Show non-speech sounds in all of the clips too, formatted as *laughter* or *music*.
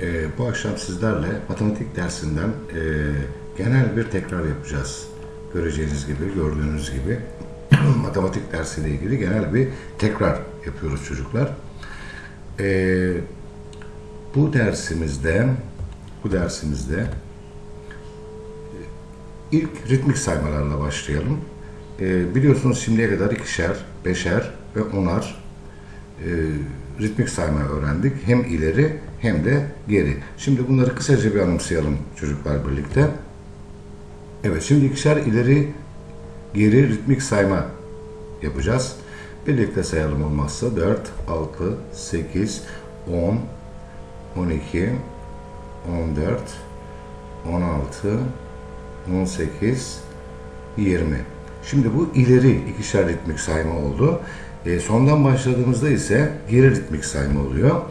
Ee, bu akşam sizlerle matematik dersinden e, genel bir tekrar yapacağız. Göreceğiniz gibi, gördüğünüz gibi *clears throat* matematik dersiyle ilgili genel bir tekrar yapıyoruz çocuklar. Ee, bu dersimizde bu dersimizde ilk ritmik saymalarla başlayalım. Ee, biliyorsunuz şimdiye kadar ikişer, beşer ve onar e, ritmik sayma öğrendik. Hem ileri hem de geri. Şimdi bunları kısaca bir anımsayalım çocuklar birlikte. Evet şimdi ikişer ileri geri ritmik sayma yapacağız. Birlikte sayalım olmazsa 4, 6, 8, 10, 12, 14, 16, 18, 20. Şimdi bu ileri ikişer ritmik sayma oldu. E, sondan başladığımızda ise geri ritmik sayma oluyor.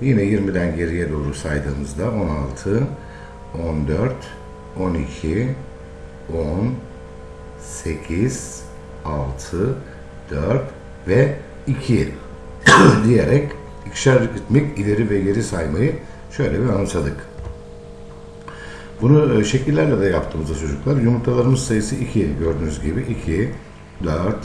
Yine 20'den geriye doğru saydığımızda 16, 14, 12, 10, 8, 6, 4 ve 2 *coughs* diyerek ikişer ritmik ileri ve geri saymayı şöyle bir anımsadık. Bunu e, şekillerle de yaptığımızda çocuklar yumurtalarımız sayısı 2 gördüğünüz gibi 2, 4,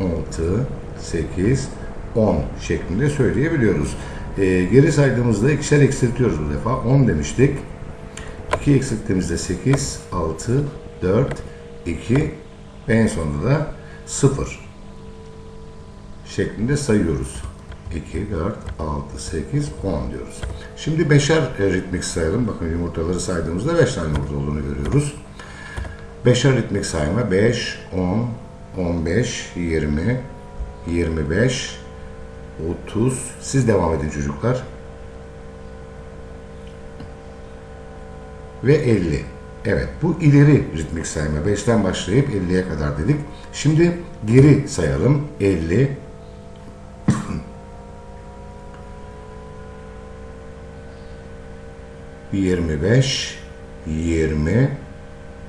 6, 8, 10 şeklinde söyleyebiliyoruz. E, geri saydığımızda ikişer eksiltiyoruz bu defa. 10 demiştik. 2 eksilttiğimizde 8, 6, 4, 2 ve en sonunda da 0 şeklinde sayıyoruz. 2, 4, 6, 8, 10 diyoruz. Şimdi beşer e, ritmik sayalım. Bakın yumurtaları saydığımızda 5 tane yumurta olduğunu görüyoruz. Beşer ritmik sayma 5, 10, 15, 20, 25, 30. Siz devam edin çocuklar. Ve 50. Evet bu ileri ritmik sayma. 5'ten başlayıp 50'ye kadar dedik. Şimdi geri sayalım. 50, 25, 20,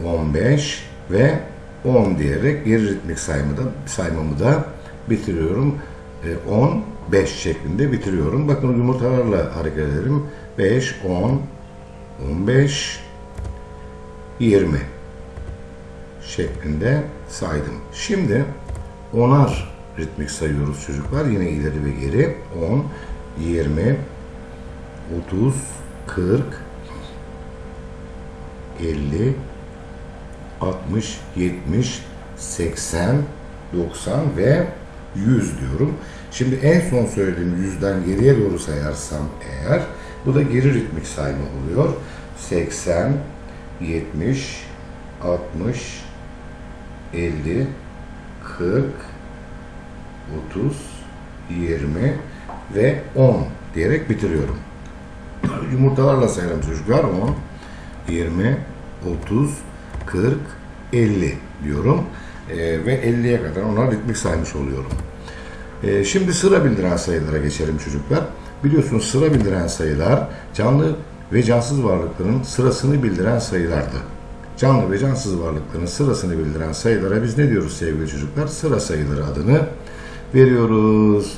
15 ve 10 diyerek geri ritmik saymada, saymamı da bitiriyorum. E, 10, 5 şeklinde bitiriyorum. Bakın yumurtalarla hareket edelim. 5, 10, 15, 20 şeklinde saydım. Şimdi onar ritmik sayıyoruz çocuklar. Yine ileri ve geri. 10, 20, 30, 40, 50, 60, 70, 80, 90 ve 100 diyorum. Şimdi en son söylediğim yüzden geriye doğru sayarsam eğer bu da geri ritmik sayma oluyor. 80, 70, 60, 50, 40, 30, 20 ve 10 diyerek bitiriyorum. Yumurtalarla sayalım çocuklar. 10, 20, 30, 40, 50 diyorum. Ee, ve 50'ye kadar ona ritmik saymış oluyorum. Ee, şimdi sıra bildiren sayılara geçelim çocuklar. Biliyorsunuz sıra bildiren sayılar canlı ve cansız varlıkların sırasını bildiren sayılardı. Canlı ve cansız varlıkların sırasını bildiren sayılara biz ne diyoruz sevgili çocuklar? Sıra sayıları adını veriyoruz.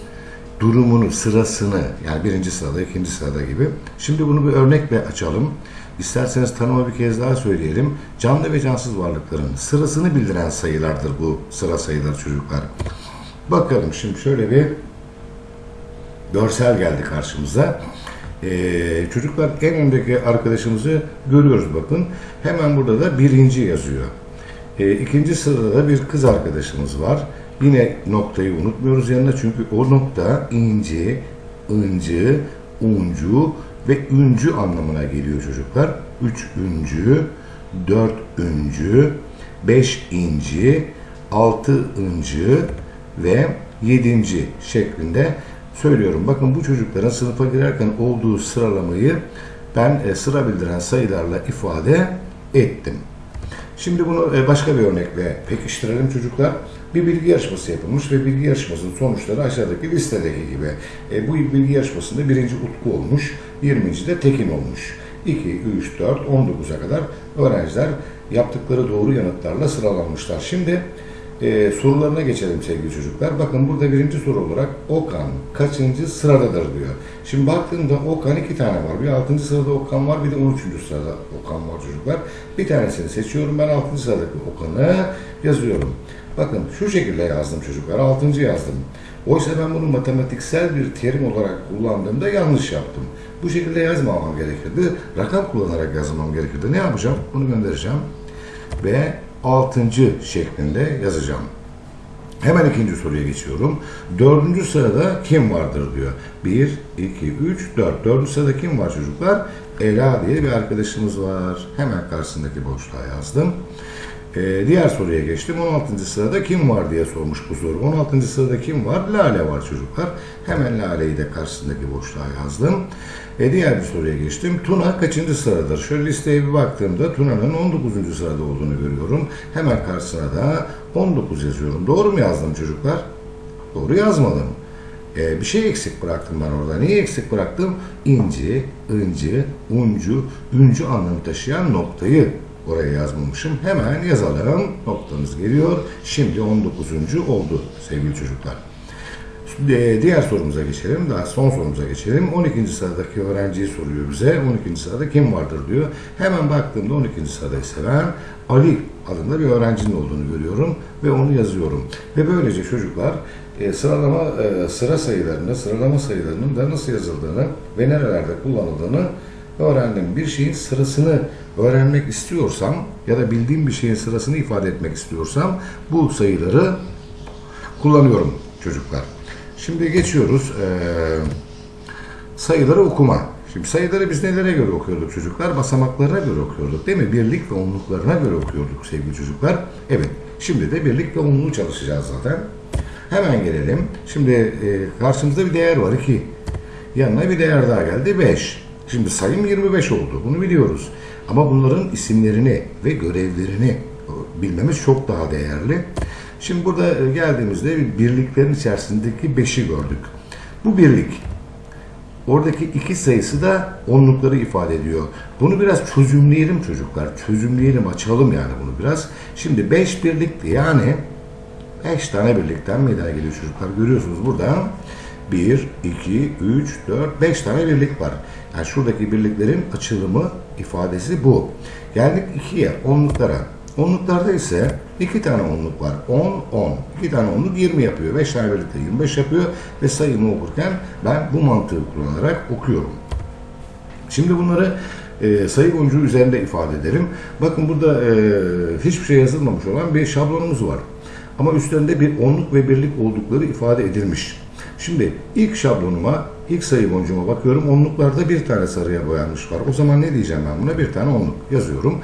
Durumunu, sırasını yani birinci sırada, ikinci sırada gibi. Şimdi bunu bir örnekle açalım. İsterseniz tanıma bir kez daha söyleyelim. Canlı ve cansız varlıkların sırasını bildiren sayılardır bu sıra sayıları çocuklar. Bakalım şimdi şöyle bir görsel geldi karşımıza. Ee, çocuklar en öndeki arkadaşımızı görüyoruz bakın. Hemen burada da birinci yazıyor. Ee, ikinci sırada da bir kız arkadaşımız var. Yine noktayı unutmuyoruz yanına çünkü o nokta inci, ıncı, uncu ve üncü anlamına geliyor çocuklar. Üç üncü, dört üncü, beş inci, altı ıncı ve yedinci şeklinde söylüyorum. Bakın bu çocukların sınıfa girerken olduğu sıralamayı ben e, sıra bildiren sayılarla ifade ettim. Şimdi bunu e, başka bir örnekle pekiştirelim çocuklar. Bir bilgi yarışması yapılmış ve bilgi yarışmasının sonuçları aşağıdaki listedeki gibi. E, bu bilgi yarışmasında birinci Utku olmuş, 20. de Tekin olmuş. 2, 3, 4, 19'a kadar öğrenciler yaptıkları doğru yanıtlarla sıralanmışlar. Şimdi e, sorularına geçelim sevgili çocuklar. Bakın burada birinci soru olarak Okan kaçıncı sıradadır diyor. Şimdi baktığımda Okan iki tane var. Bir altıncı sırada Okan var bir de 13. sırada Okan var çocuklar. Bir tanesini seçiyorum ben altıncı sıradaki Okan'ı yazıyorum. Bakın şu şekilde yazdım çocuklar. Altıncı yazdım. Oysa ben bunu matematiksel bir terim olarak kullandığımda yanlış yaptım. Bu şekilde yazmamam gerekirdi. Rakam kullanarak yazmam gerekirdi. Ne yapacağım? Bunu göndereceğim. Ve altıncı şeklinde yazacağım. Hemen ikinci soruya geçiyorum. Dördüncü sırada kim vardır diyor. 1, 2, 3, 4. Dördüncü sırada kim var çocuklar? Ela diye bir arkadaşımız var. Hemen karşısındaki boşluğa yazdım. Ee, diğer soruya geçtim. 16. sırada kim var diye sormuş bu soru. 16. sırada kim var? Lale var çocuklar. Hemen Lale'yi de karşısındaki boşluğa yazdım. E, diğer bir soruya geçtim. Tuna kaçıncı sıradadır? Şöyle listeye bir baktığımda Tuna'nın 19. sırada olduğunu görüyorum. Hemen karşısına da 19 yazıyorum. Doğru mu yazdım çocuklar? Doğru yazmadım. Ee, bir şey eksik bıraktım ben orada. Neyi eksik bıraktım? İnci, ıncı, uncu, üncü anlamı taşıyan noktayı oraya yazmamışım. Hemen yazalım. Noktamız geliyor. Şimdi 19. oldu sevgili çocuklar. Şimdi diğer sorumuza geçelim. Daha son sorumuza geçelim. 12. sıradaki öğrenciyi soruyor bize. 12. sırada kim vardır diyor. Hemen baktığımda 12. sırada ise ben Ali adında bir öğrencinin olduğunu görüyorum ve onu yazıyorum. Ve böylece çocuklar e, sıralama e, sıra sayılarını, sıralama sayılarının da nasıl yazıldığını ve nerelerde kullanıldığını öğrendim. Bir şeyin sırasını öğrenmek istiyorsam ya da bildiğim bir şeyin sırasını ifade etmek istiyorsam bu sayıları kullanıyorum çocuklar. Şimdi geçiyoruz eee, sayıları okuma. Şimdi sayıları biz nelere göre okuyorduk çocuklar? Basamaklarına göre okuyorduk değil mi? Birlik ve onluklarına göre okuyorduk sevgili çocuklar. Evet, şimdi de birlik ve onluğu çalışacağız zaten. Hemen gelelim. Şimdi eee, karşımızda bir değer var 2. Yanına bir değer daha geldi 5. Şimdi sayım 25 oldu. Bunu biliyoruz. Ama bunların isimlerini ve görevlerini bilmemiz çok daha değerli. Şimdi burada e, geldiğimizde bir birliklerin içerisindeki 5'i gördük. Bu birlik Oradaki iki sayısı da onlukları ifade ediyor. Bunu biraz çözümleyelim çocuklar. Çözümleyelim, açalım yani bunu biraz. Şimdi 5 birlikti yani 5 tane birlikten meydana geliyor çocuklar. Görüyorsunuz burada 1, 2, 3, 4, 5 tane birlik var. Yani şuradaki birliklerin açılımı ifadesi bu. Geldik 2'ye, onluklara. Onluklarda ise 2 tane onluk var. 10, 10. 2 tane onluk 20 yapıyor. 5 tane birlikte 25 yapıyor. Ve sayımı okurken ben bu mantığı kullanarak okuyorum. Şimdi bunları e, sayı boncuğu üzerinde ifade edelim. Bakın burada e, hiçbir şey yazılmamış olan bir şablonumuz var. Ama üstlerinde bir onluk ve birlik oldukları ifade edilmiş. Şimdi ilk şablonuma, ilk sayı boncuğuma bakıyorum. Onluklarda bir tane sarıya boyanmış var. O zaman ne diyeceğim ben buna? Bir tane onluk yazıyorum.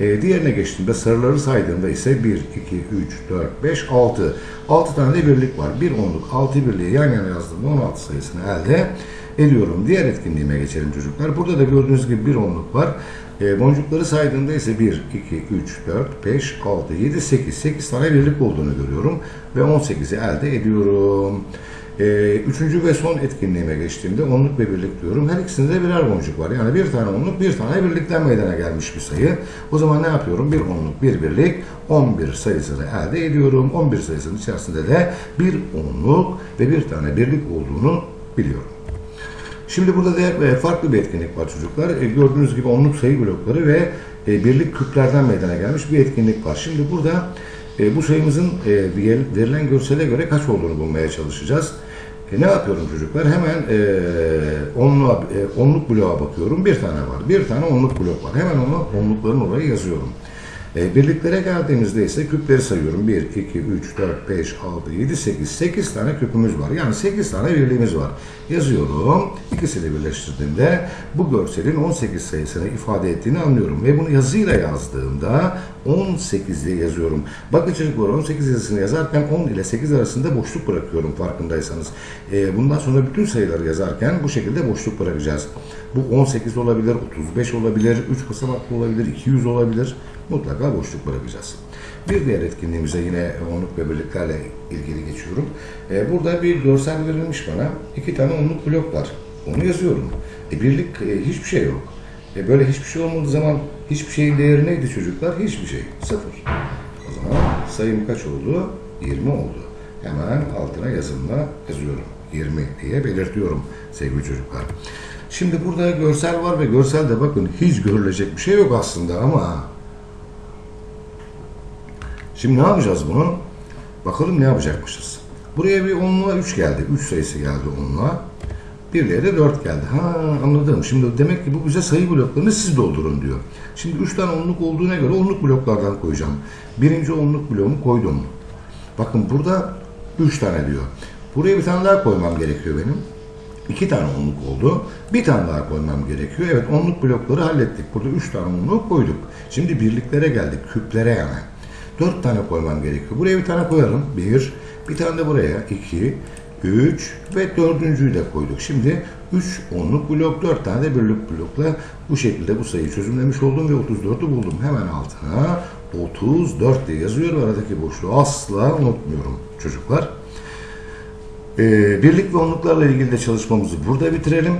E, diğerine geçtiğimde sarıları saydığımda ise 1, 2, 3, 4, 5, 6. 6 tane de birlik var. Bir onluk, 6 birliği yan yana yazdığımda 16 sayısını elde ediyorum. Diğer etkinliğime geçelim çocuklar. Burada da gördüğünüz gibi bir onluk var. E, boncukları saydığımda ise 1, 2, 3, 4, 5, 6, 7, 8. 8 tane birlik olduğunu görüyorum. Ve 18'i elde ediyorum. E, üçüncü ve son etkinliğime geçtiğimde onluk ve birlik diyorum. Her ikisinde de birer boncuk var. Yani bir tane onluk, bir tane birlikten meydana gelmiş bir sayı. O zaman ne yapıyorum? Bir onluk, bir birlik, 11 sayısını elde ediyorum. 11 sayısının içerisinde de bir onluk ve bir tane birlik olduğunu biliyorum. Şimdi burada da e, farklı bir etkinlik var çocuklar. E, Gördüğünüz gibi onluk sayı blokları ve e, birlik küplerden meydana gelmiş bir etkinlik var. Şimdi burada e, bu sayımızın e, ver- verilen görsele göre kaç olduğunu bulmaya çalışacağız. E, ne yapıyorum çocuklar? Hemen e, onluğa, e, onluk bloğa bakıyorum. Bir tane var. Bir tane onluk blok var. Hemen onu onlukların oraya yazıyorum. E, birliklere geldiğimizde ise küpleri sayıyorum. 1, 2, 3, 4, 5, 6, 7, 8. 8 tane küpümüz var. Yani 8 tane birliğimiz var. Yazıyorum. İkisini birleştirdiğimde bu görselin 18 sayısını ifade ettiğini anlıyorum. Ve bunu yazıyla yazdığımda 18 diye yazıyorum. Bakın çocuklar 18 yazısını yazarken 10 ile 8 arasında boşluk bırakıyorum farkındaysanız. E, bundan sonra bütün sayıları yazarken bu şekilde boşluk bırakacağız. Bu 18 olabilir, 35 olabilir, 3 basamaklı olabilir, 200 olabilir. Mutlaka boşluk bırakacağız. Bir diğer etkinliğimize yine onluk ve birliklerle ilgili geçiyorum. E, burada bir görsel verilmiş bana. iki tane onluk blok var. Onu yazıyorum. E, birlik e, hiçbir şey yok. E, böyle hiçbir şey olmadığı zaman hiçbir şeyin değeri neydi çocuklar? Hiçbir şey. Sıfır. O zaman sayım kaç oldu? 20 oldu. Hemen altına yazımla yazıyorum. 20 diye belirtiyorum sevgili çocuklar. Şimdi burada görsel var ve görselde bakın hiç görülecek bir şey yok aslında ama Şimdi ne yapacağız bunu? Bakalım ne yapacakmışız. Buraya bir 10'luğa 3 geldi. 3 sayısı geldi 10'luğa. Birliğe de 4 geldi. Ha anladım. Şimdi demek ki bu bize sayı bloklarını siz doldurun diyor. Şimdi 3 tane onluk olduğuna göre onluk bloklardan koyacağım. Birinci onluk bloğumu koydum. Bakın burada 3 tane diyor. Buraya bir tane daha koymam gerekiyor benim. İki tane onluk oldu. Bir tane daha koymam gerekiyor. Evet onluk blokları hallettik. Burada üç tane onluk koyduk. Şimdi birliklere geldik. Küplere yani. Dört tane koymam gerekiyor. Buraya bir tane koyalım. Bir. Bir tane de buraya. iki, Üç. Ve dördüncüyü de koyduk. Şimdi üç onluk blok, dört tane de birlik blokla bu şekilde bu sayıyı çözümlemiş oldum ve 34'ü buldum. Hemen altına 34 diye yazıyor. Aradaki boşluğu asla unutmuyorum çocuklar. Ee, birlik ve onluklarla ilgili de çalışmamızı burada bitirelim.